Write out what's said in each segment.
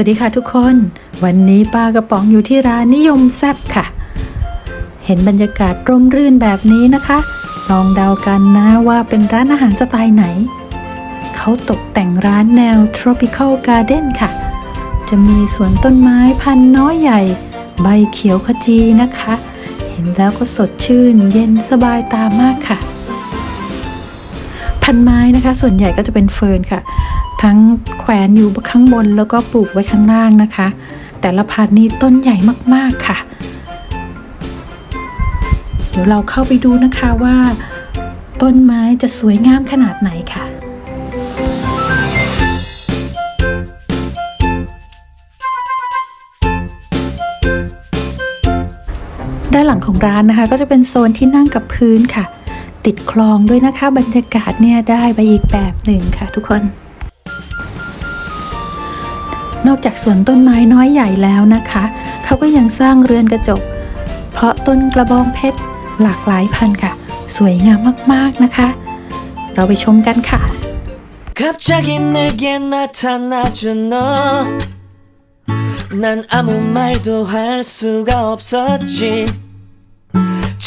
วัสดีค่ะทุกคน วันนี้ปลากระป๋องอยู่ที่ร้านนิยมแซบค่ะ เห็นบรรยากาศร่มรื่นแบบนี้นะคะ ลองเดากันนะว่าเป็นร้านอาหารสไตล์ไหน เขาตกแต่งร้านแนว tropical garden ค่ะ จะมีสวนต้นไม้พันธุ์น้อยใหญ่ ใบเขียวขจีนะคะ เห็นแล้วก็สดชื่นเย็นสบายตามากค่ะ พันไม้นะคะ ส่วนใหญ่ก็จะเป็นเฟิร์นค่ะ ทั้งแขวนอยู่ข้างบนแล้วก็ปลูกไว้ข้างล่างนะคะ แต่ละพันธุ์นี้ต้นใหญ่มากๆค่ะ เดี๋ยวเราเข้าไปดูนะคะว่า ต้นไม้จะสวยงามขนาดไหนค่ะด้านหลังของร้านนะคะ ก็จะเป็นโซนที่นั่งกับพื้นค่ะ ติดคลองด้วยนะคะ บรรยากาศเนี่ยได้ไปอีกแบบหนึ่งค่ะ ทุกคน นอกจากสวนต้นไม้น้อยใหญ่แล้วนะคะ เขาก็ยังสร้างเรือนกระจก เพราะต้นกระบองเพชรหลากหลายพันธุ์ค่ะ สวยงามมากๆนะคะ เราไปชมกันค่ะ 갑자기 내게 나타나준 너 난 아무 말도 할 수가 없었지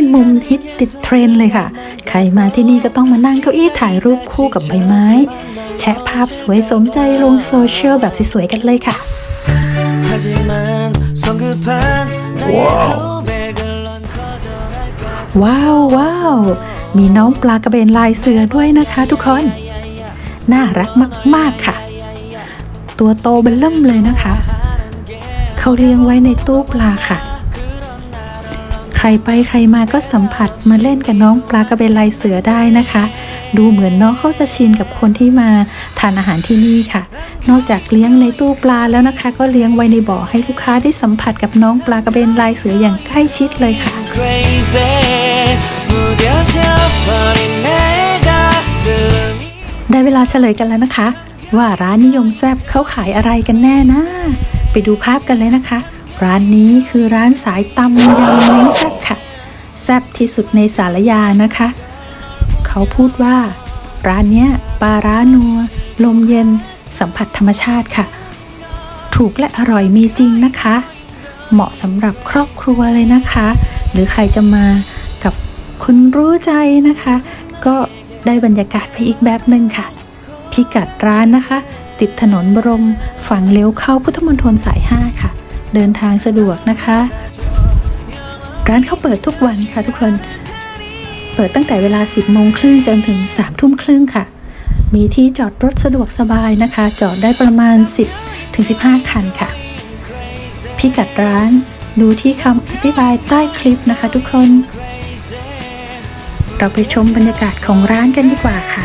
็นมุมฮิตติดเทรนเลยค่ะ ใครมาที่นี่ก็ต้องมานั่งเก้าอี้ถ่ายรูปคู่กับใบไม้ แชะภาพสวยสมใจลงโซเชียลแบบสวยๆกันเลยค่ะ ว้าวว้าวมีน้องปลากระเบนลายเสือด้วยนะคะทุกคน น่ารักมากๆค่ะ ตัวโตเบลเริ่มเลยนะคะ เขาเลี้ยงไว้ในตู้ปลาค่ะ ใครไปใครมาก็สัมผัสมาเล่นกับน้องปลากระเบนลายเสือได้นะคะ ดูเหมือนน้องเขาจะชินกับคนที่มาทานอาหารที่นี่ค่ะ นอกจากเลี้ยงในตู้ปลาแล้วนะคะ ก็เลี้ยงไว้ในบ่อให้ลูกค้าได้สัมผัสกับน้องปลากระเบนลายเสืออย่างใกล้ชิดเลยค่ะ ได้เวลาเฉลยกันแล้วนะคะ ว่าร้านนิยมแซบเขาขายอะไรกันแน่นะ ไปดูภาพกันเลยนะคะ ร้านนี้คือร้านสายตำยำเล้งแซบค่ะ แซ่บที่สุดในสารยานะคะ เขาพูดว่า ร้านเนี้ยปลาร้านัว ลมเย็น สัมผัสธรรมชาติค่ะ ถูกและอร่อยมีจริงนะคะ เหมาะสำหรับครอบครัวเลยนะคะ หรือใครจะมากับคนรู้ใจนะคะ ก็ได้บรรยากาศไปอีกแบบหนึ่งค่ะ พิกัดร้านนะคะ ติดถนนบรม ฝั่งเลี้ยวเข้าพุทธมณฑลสาย 5 ค่ะ เดินทางสะดวกนะคะ ร้านเขาเปิดทุกวันค่ะทุกคน เปิดตั้งแต่เวลา 10โมงครึ่งจนถึง3ทุ่มครึ่งค่ะ มีที่จอดรถสะดวกสบายนะคะ จอดได้ประมาณ 10ถึง15 คันค่ะ พิกัดร้านดูที่คำอธิบายใต้คลิปนะคะทุกคน เราไปชมบรรยากาศของร้านกันดีกว่าค่ะ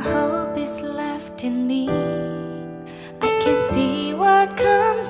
hope is left in me, I can see what comes